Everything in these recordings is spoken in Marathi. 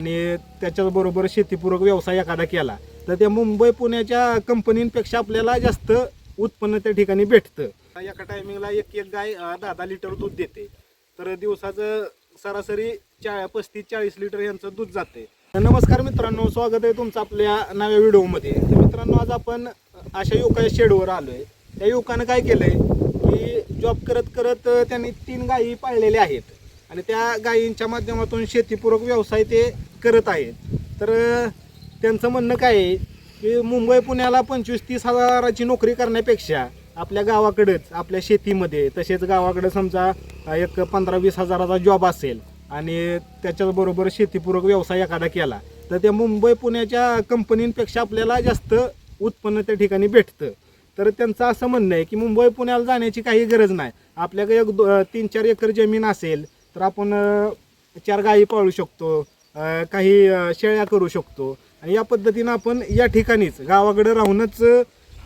आणि त्याच्याबरोबर शेतीपूरक व्यवसाय एखादा केला तर त्या मुंबई पुण्याच्या कंपनींपेक्षा आपल्याला जास्त उत्पन्न त्या ठिकाणी भेटतं. एका टायमिंगला एक एक गाय दहा दहा लिटर दूध देते. तर दिवसाचं सरासरी चा पस्तीस चाळीस लिटर यांचं दूध जाते. नमस्कार मित्रांनो स्वागत आहे तुमचं आपल्या नव्या व्हिडिओमध्ये. तर मित्रांनो आज आपण अशा युवकाच्या शेडवर आलो आहे त्या युवकानं काय केलंय की जॉब करत करत त्यांनी तीन गायी पाळलेल्या आहेत. आणि त्या गायींच्या माध्यमातून शेतीपूरक व्यवसाय ते करत आहेत. तर त्यांचं म्हणणं काय आहे? की मुंबई पुण्याला पंचवीस तीस हजाराची नोकरी करण्यापेक्षा आपल्या गावाकडंच आपल्या शेतीमध्ये तसेच गावाकडं समजा एक पंधरा वीस हजाराचा जॉब असेल आणि त्याच्याबरोबर शेतीपूरक व्यवसाय एखादा केला तर त्या मुंबई पुण्याच्या कंपनींपेक्षा आपल्याला जास्त उत्पन्न त्या ठिकाणी भेटतं. तर त्यांचं असं म्हणणं आहे की मुंबई पुण्याला जाण्याची काही गरज नाही. आपल्याकडे एक दो तीन चार एकर जमीन असेल तर आपण चार गायी पाळू शकतो काही शेळ्या करू शकतो. आणि या पद्धतीनं आपण या ठिकाणीच गावाकडे राहूनच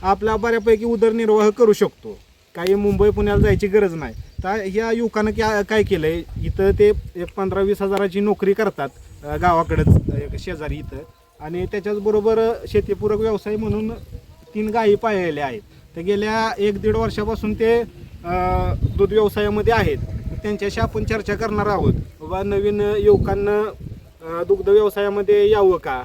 आपला बऱ्यापैकी उदरनिर्वाह करू शकतो. काही मुंबई पुण्याला जायची गरज नाही. तर ह्या युवकानं क्या काय केलं आहे इथं ते एक पंधरा वीस हजाराची नोकरी करतात गावाकडंच एक शेजारी इथं. आणि त्याच्याचबरोबर शेतीपूरक व्यवसाय म्हणून तीन गायी पाळलेल्या आहेत. तर गेल्या एक दीड वर्षापासून ते दूध व्यवसायामध्ये आहेत. त्यांच्याशी आपण चर्चा करणार आहोत. बाबा नवीन युवकांना दुग्ध व्यवसायामध्ये यावं का?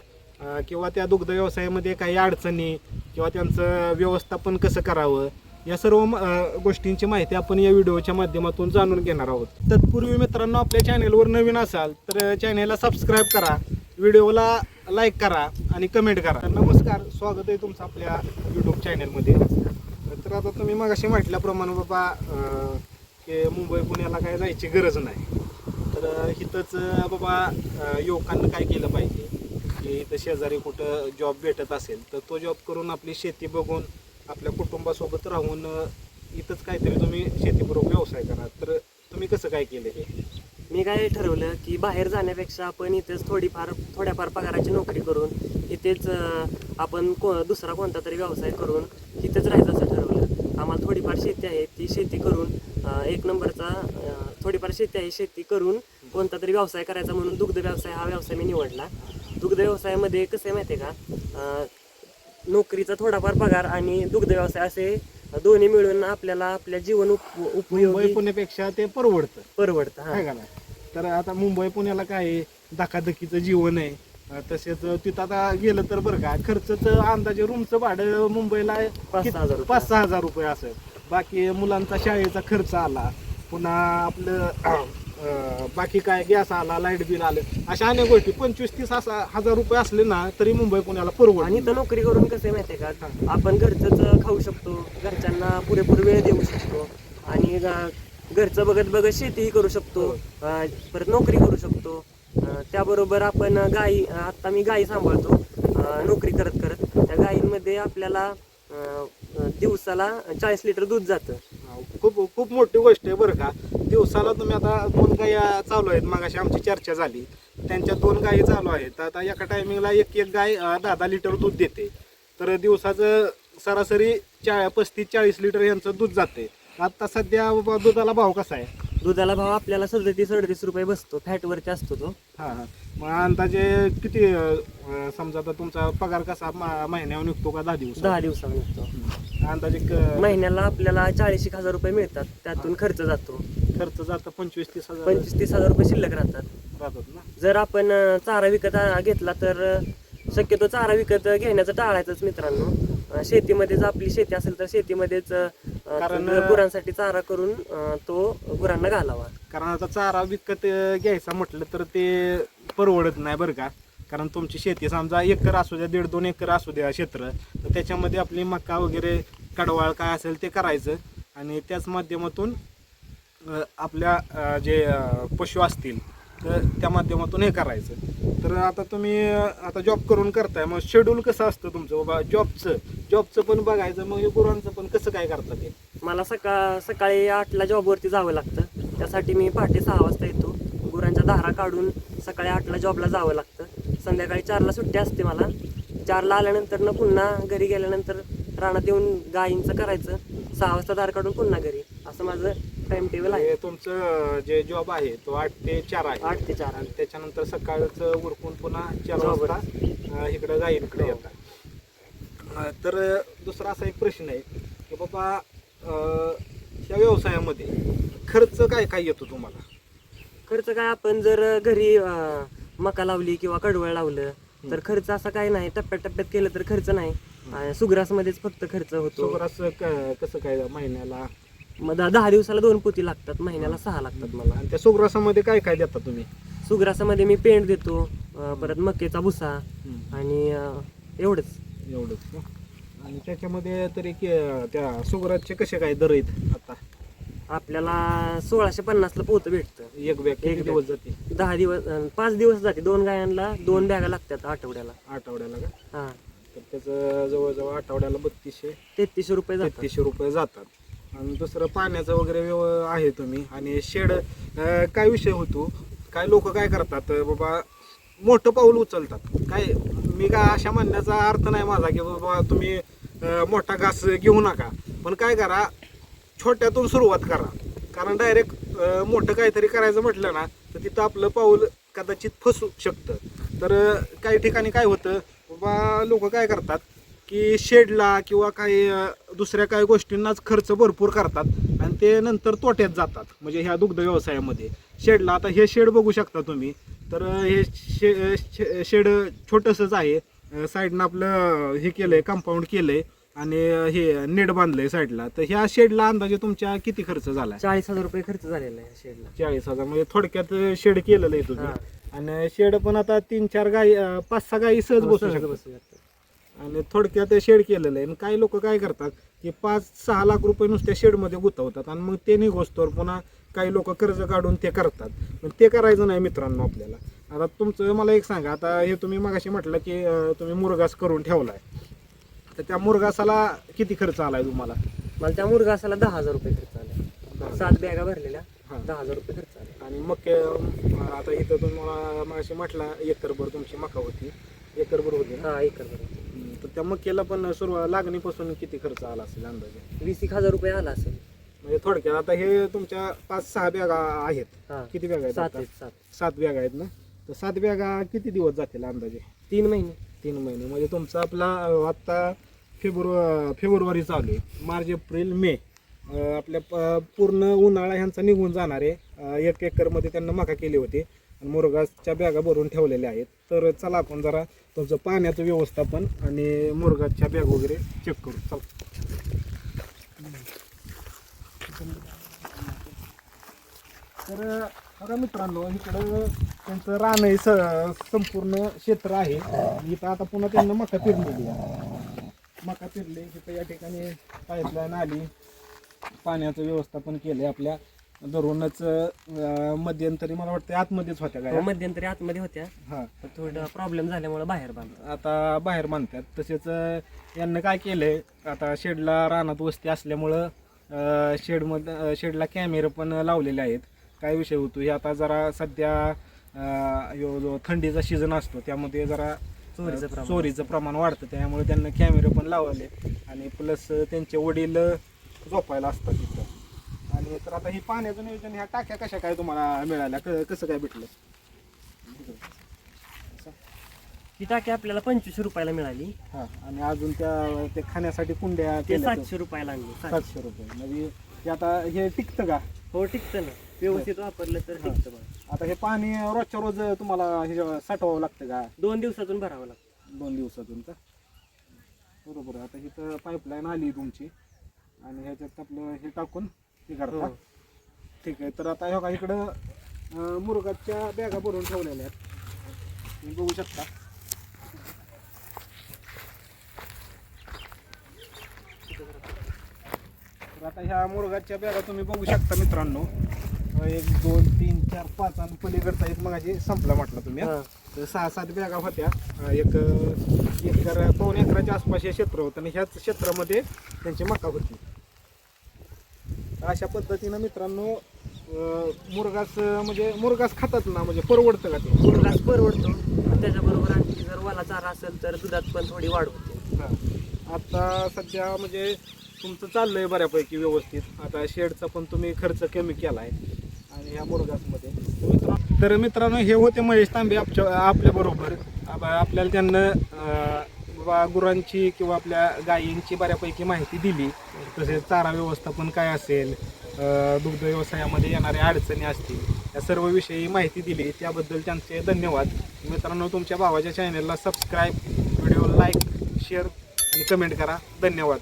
किंवा त्या दुग्ध व्यवसायामध्ये काही अडचणी किंवा त्यांचं व्यवस्थापन कसं करावं? या सर्व म- गोष्टींची माहिती आपण या व्हिडिओच्या माध्यमातून जाणून घेणार आहोत. तत्पूर्वी मित्रांनो आपल्या चॅनेलवर नवीन असाल तर चॅनेलला सबस्क्राईब करा व्हिडिओला लाईक करा आणि कमेंट करा. नमस्कार स्वागत आहे तुमचं आपल्या यूट्यूब चॅनेलमध्ये. तर आता तुम्ही मगाशी म्हटल्याप्रमाणे बाबा की मुंबई पुण्याला काय जायची गरज नाही. तर इथंच बाबा युवकांना काय केलं पाहिजे? की इथं शेजारी कुठं जॉब भेटत असेल तर तो जॉब करून आपली शेती बघून आपल्या कुटुंबासोबत राहून इथंच काहीतरी तुम्ही शेतीपूर्वक व्यवसाय करा. तर तुम्ही कसं काय केलं हे? मी काय ठरवलं की बाहेर जाण्यापेक्षा आपण इथेच थोडीफार थोड्याफार पगाराची नोकरी करून इथेच आपण को दुसरा कोणता तरी व्यवसाय करून इथेच राहायचं असं ठरवलं. आम्हाला थोडीफार शेती आहे ती शेती करून एक नंबरचा थोडीफार शेती आहे शेती करून कोणता तरी व्यवसाय करायचा म्हणून दुग्ध व्यवसाय हा व्यवसाय मी निवडला. दुग्ध व्यवसायामध्ये कसं आहे माहिती आहे का? नोकरीचा थोडाफार पगार आणि दुग्ध व्यवसाय असे दोन्ही मिळून आपल्याला आपल्या जीवन उप मुंबई उपयोगी पुण्यापेक्षा ते परवडतं. परवडतं हा. तर आता मुंबई पुण्याला काय आहे? धकाधकीचं जीवन आहे. तसेच तिथं आता गेलं तर बरं का खर्चचं अंदाजे रूमचं भाडं मुंबईला आहे. पाच सहा हजार रुपये. पाच सहा हजार रुपये असेल बाकी मुलांचा शाळेचा खर्च आला. पुन्हा आपलं बाकी काय गॅस आला लाइट बिल आलं. अशा अनेक गोष्टी. पंचवीस तीस असा हजार रुपये असले ना तरी मुंबई पुण्याला आणि परवड इथं नोकरी करून कसं आहे माहिती आहे का? आपण घरचंच खाऊ शकतो. घरच्यांना पुरेपूर वेळ देऊ शकतो. आणि घरचं बघत बघत शेतीही करू शकतो. अं, परत नोकरी करू शकतो. त्याबरोबर आपण गाई आत्ता मी गाई सांभाळतो नोकरी करत करत. त्या गायींमध्ये आपल्याला दिवसाला चाळीस लिटर दूध जातं. खूप खूप मोठी गोष्ट आहे बरं का. दिवसाला तुम्ही आता दोन गायी चालू आहेत. मगाशी आमची चर्चा झाली. त्यांच्या दोन गायी चालू आहेत. आता एका टायमिंगला एक एक गाय दहा दहा लिटर दूध देते. तर दिवसाचं सरासरी चा पस्तीस चाळीस लिटर यांचं दूध जाते आत्ता सध्या दुधाला भाव कसा आहे? दुधाला भाव आपल्याला सदतीस अडतीस रुपये बसतो. फॅटवरती असतो तो. हां हां. मग अंदाजे किती अं, समजा आता तुमचा पगार कसा मा- महिन्यावर निघतो का दहा दिवस दहा दिवसांनी निघतो. अंदाजे क- महिन्याला आपल्याला चाळीस एक हजार रुपये मिळतात. त्यातून खर्च जातो. खर्च जातं पंचवीस तीस हजार. पंचवीस तीस हजार रुपये शिल्लक राहतात. राहतात ना. जर आपण अं, चारा विकत आ- घेतला तर अं, शक्यतो चारा विकत घेण्याचं टाळायचंच मित्रांनो. अं, शेतीमध्येच आपली शेती असेल तर शेतीमध्येच अं, कारण- गुरांसाठी चारा करून अं, तो गुरांना घालावा. कारण आता चारा विकत अं, घ्यायचा म्हटलं तर ते परवडत नाही बरं का. कारण तुमची शेती समजा एकर असू द्या दीड दोन एकर असू द्या क्षेत्र तर त्याच्यामध्ये आपली मका वगैरे कडवाळ काय असेल ते करायचं आणि त्याच माध्यमातून अं, आपल्या अं, जे अं, पशु असतील तर त्या माध्यमातून हे करायचं. तर आता तुम्ही अं, आता जॉब करून करताय मग शेड्यूल कसं असतं तुमचं? बाबा जॉबचं जॉबचं पण बघायचं मग हे गुरांचं पण कसं काय करता ते? मला सकाळ सकाळी आठला जॉबवरती जावं लागतं. त्यासाठी मी पहाटे सहा वाजता येतो. गुरांच्या धारा काढून सकाळी आठला जॉबला जावं लागतं. संध्याकाळी चारला सुट्टी असते मला. चारला आल्यानंतर ना पुन्हा घरी गेल्यानंतर रानात येऊन गायींचं करायचं. सहा वाजता धार काढून पुन्हा घरी. असं माझं टाइम टेबल आहे. हे तुमचं जे जॉब आहे तो आठ ते चार आहे. आठ ते चार. आणि त्याच्यानंतर सकाळचं उरकून पुन्हा चार Job वर. वाजता अं, इकडं गायींकडे हो. येतात. अं, तर दुसरा असा एक प्रश्न आहे की बाबा अं, ह्या व्यवसायामध्ये खर्च काय काय येतो तुम्हाला? खर्च काय आपण जर घरी अं, मका लावली किंवा कडवळ लावलं तर खर्च असा काही नाही. टप्प्यात टप्प्यात केलं तर खर्च नाही. आणि सुग्रासमध्येच फक्त खर्च होतो. सुगरास क- कसं काय महिन्याला? मग दहा- दहा दिवसाला दोन पोती लागतात महिन्याला सहा लागतात. मला. आणि त्या सुग्रासामध्ये काय काय देता तुम्ही? सुग्रासामध्ये मी पेंट देतो अं, परत मक्याचा भुसा. आणि अं, एवढंच. एवढंच का? आणि त्याच्यामध्ये तरी के- त्या सुगराचे कसे काय दर आहेत आता? आपल्याला सोळाशे पन्नासला पोतं भेटतं. एक बॅग एक दिवस जाते? दहा दिवस अं, पाच दिवस जाते. दोन गायांना दोन बॅगा लागतात आठवड्याला. आठवड्याला का? हा. तर त्याचं जवळजवळ आठवड्याला बत्तीसशे तेहतीसशे रुपये जातात. तेहतीसशे रुपये जातात. आणि दुसरं पाण्याचं वगैरे व्यव आहे तुम्ही. आणि शेड अं, काय विषय होतो? काय लोक काय करतात? अं, बाबा मोठं पाऊल उचलतात. काय मी काय अशा म्हणण्याचा अर्थ नाही माझा की बाबा तुम्ही मोठा घास घेऊ नका. पण काय करा छोट्यातून सुरुवात करा. कारण डायरेक्ट मोठं काहीतरी करायचं म्हटलं ना तर तिथं आपलं पाऊल कदाचित फसू शकतं. तर काही ठिकाणी काय होतं बाबा लोक काय करतात की शेडला किंवा काही दुसऱ्या काही गोष्टींनाच खर्च भरपूर करतात आणि ते नंतर तोट्यात जातात. म्हणजे ह्या दुग्ध व्यवसायामध्ये. शेडला आता हे शेड बघू शकता तुम्ही. तर हे शे शे- शेड छोटंसंच आहे. साईडनं आपलं हे केलंय कंपाऊंड केलंय. आणि अं, हे नेट बांधलंय साईडला. तर ह्या शेडला अंदाजे तुमच्या किती खर्च झाला चाळीस हजार रुपये खर्च झालेला आहे शेडला. चाळीस हजार. म्हणजे थोडक्यात शेड केलेलं आहे हा. आणि शेड पण आता तीन चार गाई पाच सहा गाई सहज शकतात. बसू शकतात. आणि थोडक्यात शेड केलेलं आहे. आणि काही लोक काय करतात की पाच सहा लाख रुपये नुसत्या शेडमध्ये गुंतवतात. आणि मग ते निघोस्तोवर पुन्हा काही लोक कर्ज काढून ते करतात. पण ते करायचं नाही मित्रांनो आपल्याला. आता तुमचं मला एक सांगा आता हे तुम्ही मगाशी म्हटलं की तुम्ही मुरगास करून ठेवलाय. तर त्या मुरगासाला किती खर्च आलाय तुम्हाला? मला त्या मुरगासाला दहा हजार रुपये खर्च आला सात बॅगा भरलेल्या. दहा हजार रुपये खर्च आला आणि मग आता इथं तुम्हाला मगाशी म्हटला एकरभर तुमची मका होती. एकरभर होती हा एकर भर हम्म, तर त्या मक्याला पण सुरुवात लागणीपासून किती खर्च आला असेल अंदाजे? वीस एक हजार रुपये आला असेल. म्हणजे थोडक्यात आता हे तुमच्या पाच सहा बॅगा आहेत. हा. किती बॅगा आहेत सात आता? सात. सात बॅगा आहेत ना? तर सात बॅगा किती दिवस जातील अंदाजे? तीन महिने. तीन महिने. म्हणजे तुमचा आपला अं, आता फेब्रुवारी फेब्रुवारी चालू आहे. मार्च एप्रिल मे अं, आपल्या प- पूर्ण उन्हाळा ह्यांचा निघून जाणार आहे. अं, एक एकरमध्ये त्यांना मका केली होती. आणि मुरगासच्या बॅगा भरून ठेवलेल्या आहेत. तर चला आपण जरा तुमचं पाण्याचं व्यवस्थापन आणि मुरगासच्या बॅग वगैरे चेक करू. चला. तर बघा मित्रांनो इकडं त्यांचं रान आहे स- संपूर्ण क्षेत्र आहे. इथं आता पुन्हा त्यांना मका पेरलेली आहे. मका पेरली इथं या ठिकाणी पाईपलाईन आली. पाण्याचं व्यवस्थापन केलंय आपल्या. धरूनच मध्यंतरी मला वाटतं आतमध्येच होत्या हो, काय मध्यंतरी आतमध्ये होत्या. हा. थोडं प्रॉब्लेम झाल्यामुळे बाहेर बांधलं. आता बाहेर बांधतात. तसेच यांना काय केलंय आता शेडला रानात वस्ती असल्यामुळं अं, शेडला कॅमेरे पण लावलेले आहेत. काय विषय होतो हे आता जरा सध्या ह्यो जो थंडीचा सीझन असतो त्यामध्ये जरा चोरीचं प्रमाण. चोरीचं प्रमाण वाढतं. त्यामुळे त्यांना कॅमेरे पण लावले. आणि प्लस त्यांचे वडील झोपायला असतात तिथं. आणि तर आता ही पाण्याचं नियोजन ह्या टाक्या कशा काय तुम्हाला मिळाल्या? क- कसं काय भेटलं? ही टाकी आपल्याला पंचवीसशे रुपयाला मिळाली. हा आणि अजून त्या ते खाण्यासाठी कुंड्या ते केल्या सातशे रुपयाला आणली सातशे. सातशे रुपये. म्हणजे ते आता हे टिकतं का? हो टिकतं ना. व्यवस्थित वापरलं तर टिकतं बघा. आता हे पाणी रोजच्या रोज तुम्हाला हे साठवावं लागतं का? दोन दिवसातून भरावं लागतं. दोन दिवसातून का? बरोबर आहे. आता इथं पाईपलाईन आली तुमची. आणि ह्याच्यात आपलं हे टाकून हे करता. हो. ठीक आहे. तर आता हे बघा इकडं अं, मुरगाच्या बॅगा भरून ठेवलेल्या आहेत. तुम्ही बघू शकता. आता ह्या मुरगाच्या बॅगा तुम्ही बघू शकता मित्रांनो. एक दोन तीन चार पाच आणि पलीकडचा एक मगाशी संपला म्हटलं तुम्ही. तर सहा सात बॅगा होत्या. एक एकर पाऊन एकराच्या आसपास हे क्षेत्र होतं आणि ह्याच क्षेत्रामध्ये त्यांची मका होती. अशा पद्धतीनं मित्रांनो मुरगास म्हणजे मुरगास खातात ना म्हणजे परवडतं का ते? मुरगास परवडतो. त्याच्याबरोबर आणखी जर वाला चारा असेल तर दुधात पण थोडी वाढ होते. हा. आता सध्या म्हणजे तुमचं चाललंय बऱ्यापैकी व्यवस्थित. आता शेडचा पण तुम्ही खर्च कमी केला आहे आणि ह्या मुरगासमध्ये. मित्रांनो- तर मित्रांनो हे होते महेश तांबे आपच्या आपल्या बरोबर. आपल्याला त्यांना बाबा गुरांची किंवा आपल्या गायींची बऱ्यापैकी माहिती दिली. तसेच चारा व्यवस्थापन काय असेल दुग्ध व्यवसायामध्ये येणाऱ्या अडचणी असतील या सर्व विषयी माहिती दिली. त्याबद्दल त्यांचे धन्यवाद. मित्रांनो तुमच्या भावाच्या चॅनलला सबस्क्राईब व्हिडिओ लाईक शेअर आणि कमेंट करा. धन्यवाद.